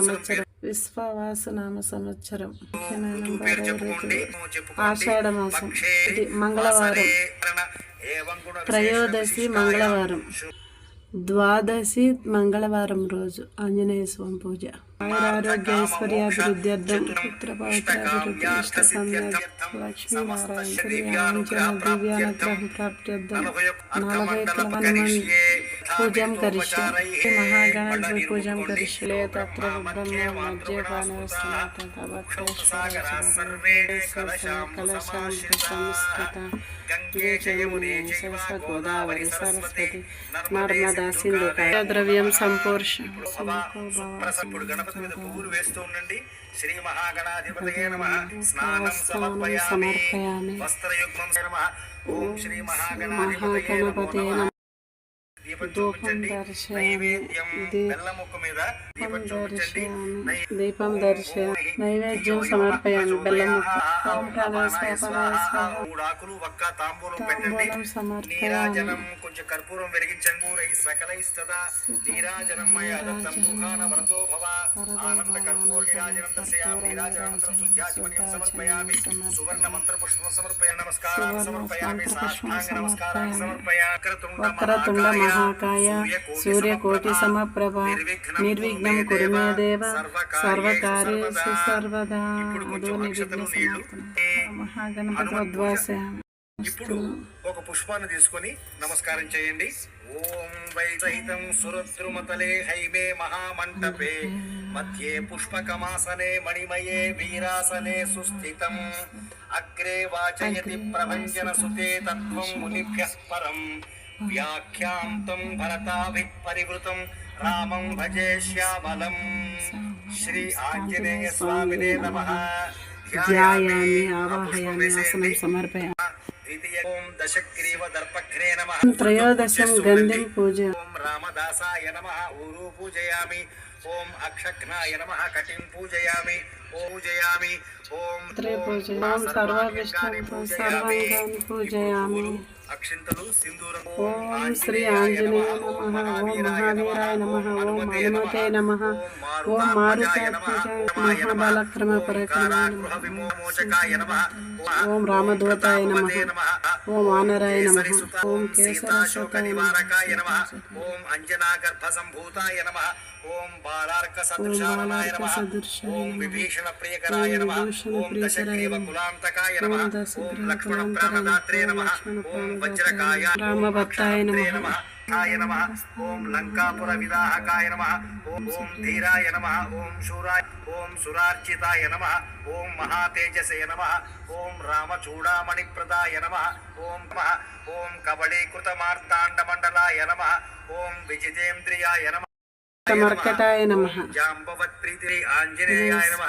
సంవత్సరం. విశ్వవాస నామ సంవత్సరం ఆషాఢ మాసం ఇది మంగళవారం. త్రయోదశి మంగళవారం. ద్వాదశి మంగళవారం రోజు. ఆంజనేయ స్వామి పూజ. ఆయురారోగ్య ఐశ్వర్యాభివృద్ధ్యర్థం పుత్ర పవిత్రాభివృద్ధి ఇష్ట సంధ్యార్థం లక్ష్మీనారాయణ శ్రీ ఆంజన దివ్యానుగ్రహం ప్రాప్త్యర్థం నలభై హనుమాన్ సంస్కృత సరస్వతి గోదావరి సరస్వతి నర్మదా సింధు ద్రవ్యం సంపోర్ష ప్రసప్పుడు గణపతి మీద పువ్వులు వేస్తూ ఉండండి శ్రీ మహాగణాధిపతయే నమ స్నానం సమర్పయామి. వస్త్రయుగ్మం నమ ఓం శ్రీ మహాగణాధిపతయే నమో దీపం ధూపం చూపించండి దర్శయామి. నైవేద్యం దీ- బెల్లం ముక్క మీద దీపం చూపించండి దర్శయామి దీపం దర్శ నైవేద్యం సమర్పయామి బెల్లం ముక్క తాంబూలం సమర్పయామి. కొంచెం కర్పూరం వెలిగించండి. పూరై సకలైస్తదా నీరాజనం మయ దత్తం ముఖాన వరతో భవ. ఆనంద కర్పూర నీరాజనం దర్శయామి. నీరాజనానంతరం శుద్ధ్యాచమనీయం సమర్పయామి. సువర్ణ మంత్ర పుష్పం సమర్పయ నమస్కారం సమర్పయామి. సాష్టాంగ నమస్కారం సమర్పయామి వక్రతుండ మహాకాయ. సూర్యకోటి సమప్రభ. నిర్విఘ్నం కురు మే దేవ సర్వకార్యేషు సర్వదా. అదో నిర్విఘ్న సమాప్తం మహాగణపతి ఇప్పుడు ఒక పుష్పాన్ని తీసుకొని నమస్కారం చేయండి. ఓం వై సహితం సురద్రుమతలే హైమే మహామంటపే. మధ్యే పుష్పకమాసనే మణిమయే వీరాసనే సుస్థితం. అగ్రే వాచయతి ప్రభంజన సుతే తత్వం మునిభ్యః పరం. వ్యాఖ్యాంతం భరతాభి పరివృతం. రామం భజే శ్యామలం. శ్రీ ఆంజనేయ స్వామినే నమః. ధ్యాయామి ఆవాహయామి ఆసనం సమర్పయామి. ద్వితీయ ఓం దశగ్రీవ దర్పఘ్నే నమ త్రయోదశం గంధిం పూజ ఓం రామదాసాయ నమ ఊరు పూజయామి ఓం అక్షఘ్నాయ నమ కటిం పూజయామి ఓం పూజయామి ఓం త్రే ఓం పూజ మా ఓం సర్వాంగాన్ని సర్వవిష్ణు పూజయామి సర్వాంగాన్ని పూజయామి అక్షింతలు సింధూరం ఓం శ్రీ ఆంజనేయ నమ ఓం మహావీరాయ నమ ఓం హనుమతే నమ ఓం మారుతాయ మహాబలక్రమ పరక్రమ గృహ విమోచకాయ నమ ఓం రామదూతాయ నమ నమ ఓం వానరాయ నమ ఓం సీతాశోక కేసరశోకాయ నమ నివారకాయ నమ నమ. ఓం లంకాపుర విదాహకాయ నమ. ఓం ధీరాయ నమ. ఓం శూరాయ ఓం సురార్చితాయ నమ. ఓం మహాతేజసే నమ. ఓం రామచూడామణి ప్రదాయ నమ. ఓం ఓం కబళీకృత మార్తాండ మండలాయ నమ. ఓం విజితేంద్రియాయ నమ. మర్కటాయ నమ. జాంబవత్ ప్రీతి ఆంజనేయాయ నమ.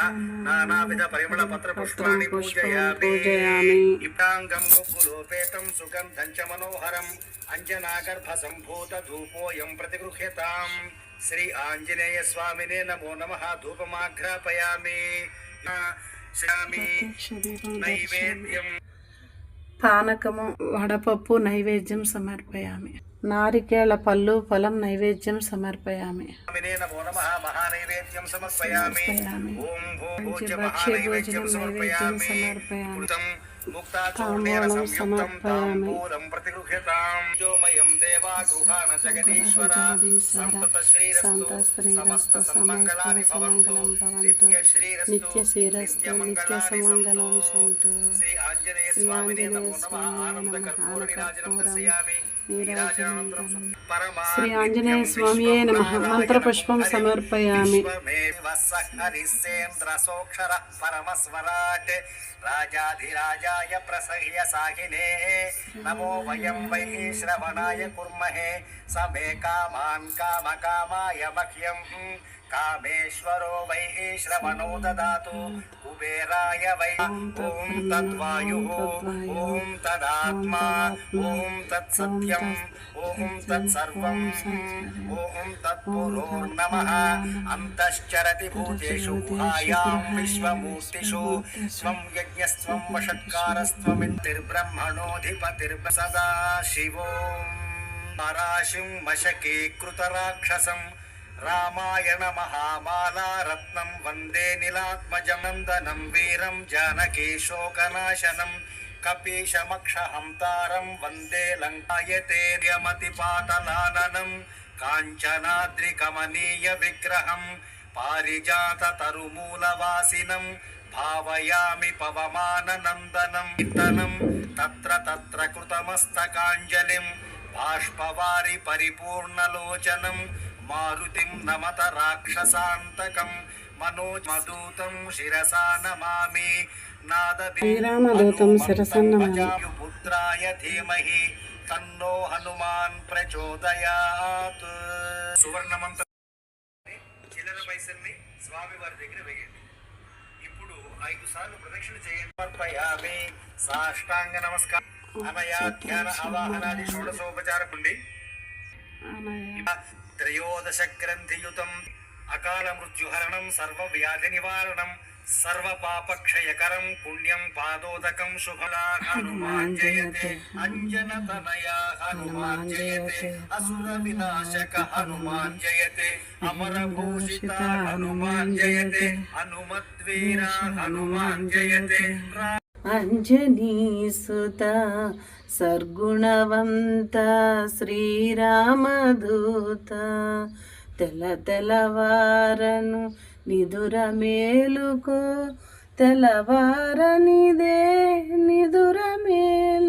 నానావిధ పరిమళ పత్ర పుష్పాన్ని పూజయామి. పూజయామి. ఇప్రాంగం ముగ్గులోపేతం సుగంధం చ మనోహరం. అంజనాగర్భ సంభూత ధూపోయం ప్రతిగృహ్యతాం. శ్రీ ఆంజనేయ స్వామినే నమో నమ. ధూపమాఘ్రాపయామి. నా శ్యామి నైవేద్యం. పానకము వడపప్పు నైవేద్యం సమర్పయామి. నారికేళ పళ్ళు ఫలం నైవేద్యం సమర్పయామి. భక్ష్య భోజనం నైవేద్యం సమర్పయామి. తాంబూలం సమర్పయామి. సంత శ్రీరస్తు, భవంతు. నిత్య శ్రీరస్తు. నిత్య సమంగళం సంతు. శ్రీ ఆంజనేయ స్వామినే ఆనంద నమః. కర్పూర నీరాజనం ఆనంద దర్శయామి నీరాజనం నీరాజనానంతరం శ్రీ ఆంజనేయ పరమాన్విత్యం స్వామియే నమః విశ్వనారాయణం మంత్రపుష్పం హరిం సమర్పయామి విశ్వమేవ హరిసేంద్రసోక్షర పరమస్వరాట్ రాజాధిరాజాయ ప్రసహ్య సాహినే నమో వయం వై శ్రవణాయ కుర్మహే సమే కామాన్ కామకామాయ మహ్యం కామేశ్వరో कुबेराय वै। ॐ तद्वायुः। ॐ तदात्मा। ॐ तत्सत्यम्। ॐ तत्सर्वम्। ॐ तत्पुरोर्नमः। अंतश्चरति भूतेषु गुहायां विश्वमूर्तिषु स्वं यज्ञस्त्वं वषट्कारस्त्वमित्तिर्ब्रह्मणोऽधिपतिर्ब सदा शिवो। पराशिं वशके कृतराक्षसम्। రామాయణ మహామాలా రత్నం వందే నిలాత్మజనందనం వీరం జానకీ శోకనాశనం కపీశమక్షహంతారం వందే లంకాయతే పాటలాననం కాంచనాద్రికమనీయ విగ్రహం పారిజాత తరుమూలవాసినం భావయామి పవమాననందనం కీర్తనం తత్ర తత్ర కృతమస్తకాంజలిం బాష్పవారి పరిపూర్ణలోచనం మారుతిం నమత రాక్షసాంతకం మనోజమదూతం శిరసా నమామి నాద శ్రీరామదూతం శిరసా నమామి. పుత్రాయ ధీమహి తన్నో హనుమాన్ ప్రచోదయాత్ సువర్ణమంత్ర చిల్లర పైసల్ని స్వామి వారి దగ్గర వేయండి ఇప్పుడు ఐదు సార్లు ప్రదక్షిణ చేయండి సమర్పయామి సాష్టాంగ నమస్కారం అనయా ధ్యాన అవాహనాది షోడశోపచారకుండి త్రయోదశగ్రంథియుతం. అకాల మృత్యుహరణం సర్వ వ్యాధి నివారణం సర్వ పాపక్షయకరం పుణ్యం పాదోదకం శుభలా హనుమాన్ జయతే అంజన తనయా హనుమాన్ జయతే అసుర వినాశక హనుమాన్ జయతే అమర భూషిత హనుమాన్ జయతే హనుమద్వీర హనుమాన్ జయతే అంజనీసుత సర్గుణవంత శ్రీరామదూత. తెల తెలవారను నిదుర మేలుకో తెలవారనిదే నిదుర మేలు.